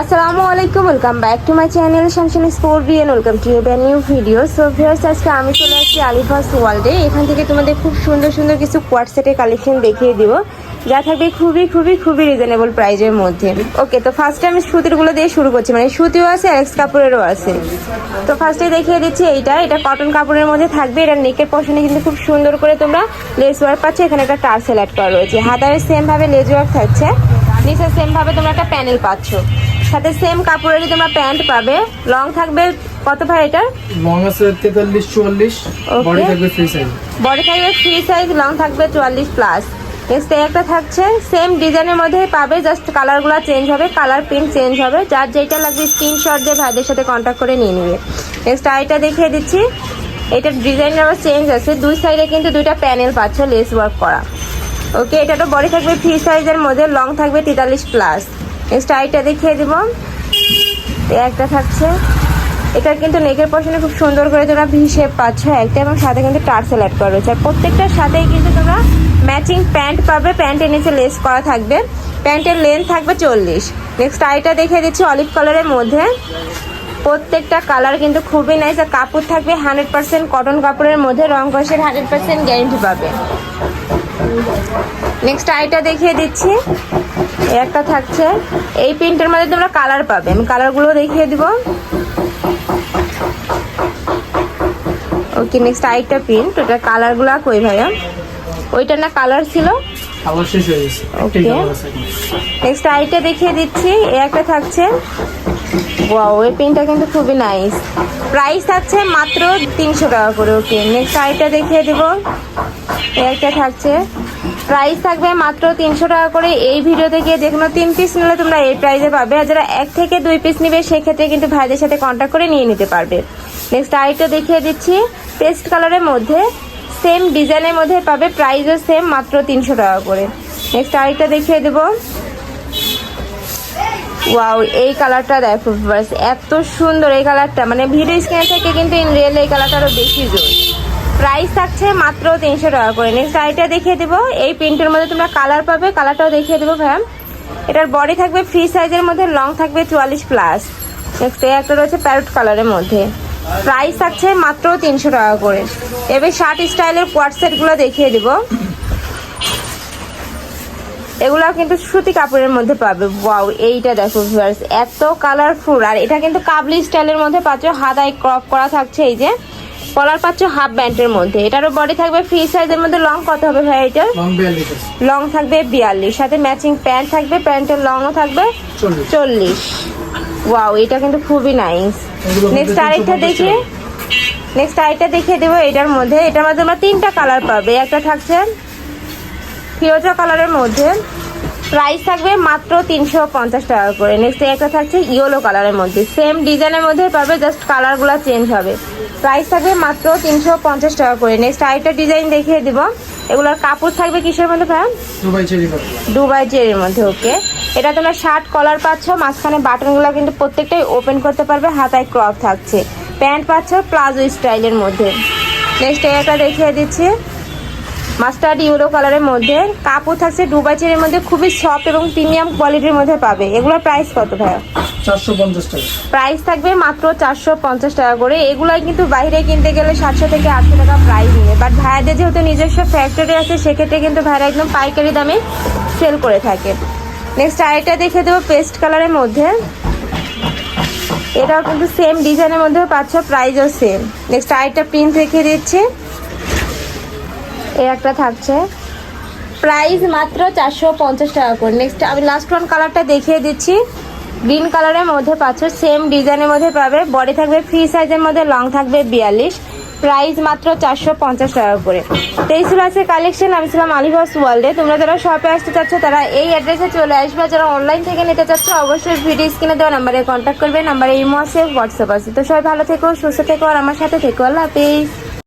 আসসালামু আলাইকুম welcome back to my channel Shamsan B and welcome to your new video so viewers আজকে আমি চলে আসছি আলিফাস ওয়ার্ল্ডে এখান থেকে তোমাদের খুব সুন্দর সুন্দর কিছু কোয়ার সেটের কালেকশন দেখিয়ে দিব। যা থাকবে খুবই খুবই খুবই রিজনেবল প্রাইজের মধ্যে। ওকে তো ফার্স্টে আমি সুতিরগুলো দিয়ে শুরু করছি। মানে সুতিও আছে অ্যালেক্স কাপড়েরও আছে। তো ফার্স্টে দেখিয়ে দিচ্ছি এইটা। এটা কটন কাপড়ের মধ্যে থাকবে। এটা নেকের পশনে কিন্তু খুব সুন্দর করে তোমরা লেস ওয়ার্ক পাচ্ছ। এখানে একটা টার্সেল অ্যাড করা রয়েছে। হাতারে সেমভাবে লেস ওয়ার্ক থাকছে। নিচে সেম ভাবে তোমরা একটা প্যানেল পাচ্ছ। সাথে সেম কাপড়েরই তোমরা প্যান্ট পাবে। লং থাকবে কত ভাই এটা লং আছে তেতাল্লিশ চুয়াল্লিশ। Okay. বডি থাকবে ফ্রি সাইজ বডি থাকবে ফ্রি সাইজ লং থাকবে চুয়াল্লিশ প্লাস নেক্সট একটা থাকছে সেম ডিজাইনের মধ্যেই পাবে জাস্ট কালারগুলো চেঞ্জ হবে কালার প্রিন্ট চেঞ্জ হবে। যার যেটা লাগবে স্ক্রিনশট দিয়ে ভাইদের সাথে কন্ট্যাক্ট করে নিয়ে নেবে। নেক্সট আইটা দেখিয়ে দিচ্ছি। এটার ডিজাইন আবার চেঞ্জ আছে। দুই সাইডে কিন্তু দুইটা প্যানেল পাচ্ছ লেস ওয়ার্ক করা। ওকে, এটা তো বডি থাকবে ফ্রি সাইজের মধ্যে লং থাকবে তেতাল্লিশ প্লাস নেক্সট আইটা দেখিয়ে দিব। একটা থাকছে। এটা কিন্তু নেকের পশনে খুব সুন্দর করে তোমরা ভি শেপ পাচ্ছ। একটা এবং সাথে কিন্তু টার্সেল অ্যাড করা রয়েছে। আর প্রত্যেকটার সাথেই কিন্তু তোমরা ম্যাচিং প্যান্ট পাবে। প্যান্টের নিচে লেস করা থাকবে। প্যান্টের লেন্থ থাকবে চল্লিশ। নেক্সট আইটা দেখিয়ে দিচ্ছি অলিভ কালারের মধ্যে। প্রত্যেকটা কালার কিন্তু খুবই নাইস আর কাপড় থাকবে হান্ড্রেড পার্সেন্ট কটন কাপড়ের মধ্যে। রং কষের হান্ড্রেড পার্সেন্ট গ্যারেন্টি পাবে। নেক্সট আইটা দেখিয়ে দিচ্ছি। একটা থাকছে। এই প্রিন্টের মধ্যে তোমরা কালার পাবে। আমি কালারগুলো দেখিয়ে দিব। ওকে নেক্সট আইটা প্রিন্ট ওটা কালারগুলো কই ভাইয়া? ওইটা না কালার ছিল? হয়ে। নেক্সট আইটা দেখিয়ে দিচ্ছি। একটা থাকছে। ওয়াও এই পেনটা কিন্তু খুবই নাইস প্রাইস থাকছে মাত্র তিনশো টাকা করে ওকে নেক্সট আইটা দেখিয়ে দিব। এ একটা থাকছে। প্রাইস থাকবে মাত্র তিনশো টাকা করে। এই ভিডিও থেকে যে কোনো তিন পিস নিলে তোমরা এই প্রাইসে পাবে। আর যারা এক থেকে দুই পিস নিবে, সেক্ষেত্রে কিন্তু ভাইদের সাথে কন্ট্যাক্ট করে নিয়ে নিতে পারবে। নেক্সট আইটা দেখিয়ে দিচ্ছি। পেস্ট কালারের মধ্যে সেম ডিজাইনের মধ্যে পাবে। প্রাইসও সেম মাত্র তিনশো টাকা করে। নেক্সট আরেকটা দেখিয়ে দেবো। ওয়াও এই কালারটা দেখো বাস এত সুন্দর এই কালারটা মানে ভিডিও স্ক্রিন থেকে কিন্তু ইন রিয়েল এই কালারটা আরও বেশি জোর। প্রাইস থাকছে মাত্র তিনশো টাকা করে। নেক্সট আইটা দেখিয়ে দেবো। এই প্রিন্টের মধ্যে তোমরা কালার পাবে। কালারটাও দেখিয়ে দেবো ভাইয়া এটার বডি থাকবে ফ্রি সাইজের মধ্যে লং থাকবে চুয়াল্লিশ প্লাস নেক্সট এই একটা রয়েছে প্যারট কালারের মধ্যে। প্রাইস থাকছে মাত্র তিনশো টাকা করে। এবার শার্ট স্টাইলের কোয়ার সেটগুলো দেখিয়ে দেবো। এগুলো কিন্তু সুতি কাপড়ের মধ্যে পাবে। ওয়াও এইটা দেখো ভিউয়ার্স এত কালারফুল আর এটা কিন্তু কাবলি স্টাইলের মধ্যে পাচ্ছ হাতায় ক্রপ করা থাকছে এই যে। কলার পাচ্ছ হাফ ব্যান্ডের মধ্যে। এটারও বডি থাকবে ফ্রি সাইজের মধ্যে লং কত হবে ভাই এটার লং থাকবে বিয়াল্লিশ। সাথে ম্যাচিং প্যান্ট থাকবে প্যান্টের লংও থাকবে চল্লিশ। ওয়াও এটা কিন্তু খুবই নাইস নেক্সট আরেকটা 350 দেখি। নেক্সট আরেকটা দেখিয়ে দেবো এটার মধ্যে। এটার মধ্যে আমরা তিনটা কালার পাবে। একটা থাকছে ফিরোজা কালারের মধ্যে প্রাইস থাকবে মাত্র তিনশো পঞ্চাশ টাকা করে নেক্সট একটা থাকছে ইয়েলো কালারের মধ্যে। সেম ডিজাইনের মধ্যে পাবে জাস্ট কালারগুলো চেঞ্জ হবে। প্রাইস থাকবে মাত্র তিনশো পঞ্চাশ টাকা করে নেক্সট আরেকটা ডিজাইন দেখিয়ে দিব। এগুলোর কাপড় থাকবে কিসের মধ্যে ভাই দুবাই চেরি কাপড়। দুবাই জেরির মধ্যে ওকে এটা তোমরা শার্ট কলার পাচ্ছ মাঝখানে বাটনগুলো কিন্তু প্রত্যেকটাই ওপেন করতে পারবে হাতায় ক্রপ থাকছে। প্যান্ট পাচ্ছ প্লাজো স্টাইলের মধ্যে। নেক্সট একটা দেখিয়ে দিচ্ছি। মাস্টার্ড ইউরো কালারের মধ্যে। কাপড় থাকছে দুবাই চেরির মধ্যে খুবই সফট এবং প্রিমিয়াম কোয়ালিটির মধ্যে পাবে। এগুলোর প্রাইস কত ভাইয়া? চারশো পঞ্চাশ টাকা। প্রাইস থাকবে মাত্র চারশো পঞ্চাশ টাকা করে। এগুলাই কিন্তু বাইরে কিনতে গেলে সাতশো থেকে আটশো টাকা প্রাইস নিয়ে। বাট ভাইয়াদের যেহেতু নিজস্ব ফ্যাক্টরি আছে সেক্ষেত্রে কিন্তু ভাইরা একদম পাইকারি দামে সেল করে থাকে। নেক্সট আরেকটা দেখে দেবো পেস্ট কালারের মধ্যে। এটাও কিন্তু সেম ডিজাইনের মধ্যেও পাচ্ছ প্রাইসও সেম নেক্সট আরেকটা প্রিন্ট রেখে দিচ্ছি। এই একটা থাকছে। প্রাইস মাত্র চারশো পঞ্চাশ টাকা করে। নেক্সট আমি লাস্ট ওয়ান কালারটা দেখিয়ে দিচ্ছি। গ্রিন কালারের মধ্যে পাচ্ছ সেম ডিজাইনের মধ্যে পাবে। বডি থাকবে ফ্রি সাইজের মধ্যে লং থাকবে বিয়াল্লিশ। প্রাইস মাত্র চারশো পঞ্চাশ টাকা করে। তো এই ছিল আছে কালেকশন আমি ছিলাম আলিবাস ওয়ার্ল্ডে তোমরা যারা শপে আসতে চাচ্ছ, তারা এই অ্যাড্রেসে চলে আসবে। যারা অনলাইন থেকে নিতে চাচ্ছ, অবশ্যই ভিডিও স্ক্রিনে দেওয়া নাম্বারে কন্ট্যাক্ট করবে। নাম্বারে ইমো আছে হোয়াটসঅ্যাপ আছে। তো সবাই ভালো থেকো, সুস্থ থেকো, আর আমার সাথে থেকো। আল্লাহ হাফিজ।